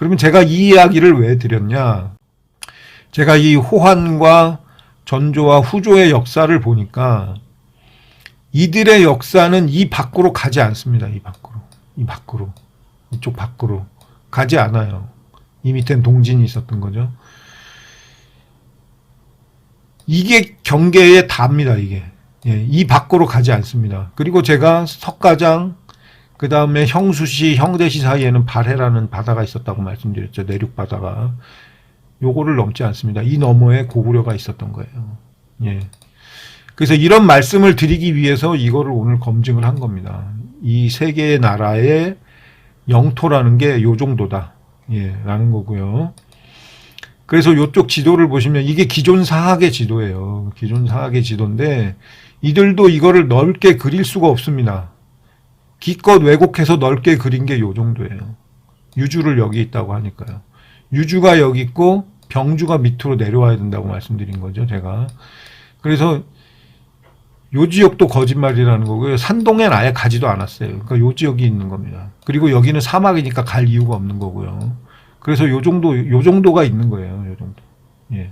그러면 제가 이 이야기를 왜 드렸냐? 제가 이 호환과 전조와 후조의 역사를 보니까 이들의 역사는 이 밖으로 가지 않습니다. 이 밖으로. 이 밖으로. 이쪽 밖으로. 가지 않아요. 이 밑엔 동진이 있었던 거죠. 이게 경계에 답니다, 이게. 예, 이 밖으로 가지 않습니다. 그리고 제가 석가장, 그 다음에 형수시, 형대시 사이에는 발해라는 바다가 있었다고 말씀드렸죠. 내륙 바다가. 요거를 넘지 않습니다. 이 너머에 고구려가 있었던 거예요. 예. 그래서 이런 말씀을 드리기 위해서 이거를 오늘 검증을 한 겁니다. 이 세 개의 나라의 영토라는 게 요 정도다. 예, 라는 거고요. 그래서 요쪽 지도를 보시면 이게 기존 사학의 지도예요. 기존 사학의 지도인데 이들도 이거를 넓게 그릴 수가 없습니다. 기껏 왜곡해서 넓게 그린 게 요 정도예요. 유주를 여기 있다고 하니까요. 유주가 여기 있고 병주가 밑으로 내려와야 된다고 말씀드린 거죠, 제가. 그래서 요 지역도 거짓말이라는 거고요. 산동엔 아예 가지도 않았어요. 그러니까 요 지역이 있는 겁니다. 그리고 여기는 사막이니까 갈 이유가 없는 거고요. 그래서 요 정도 요 정도가 있는 거예요. 요 정도.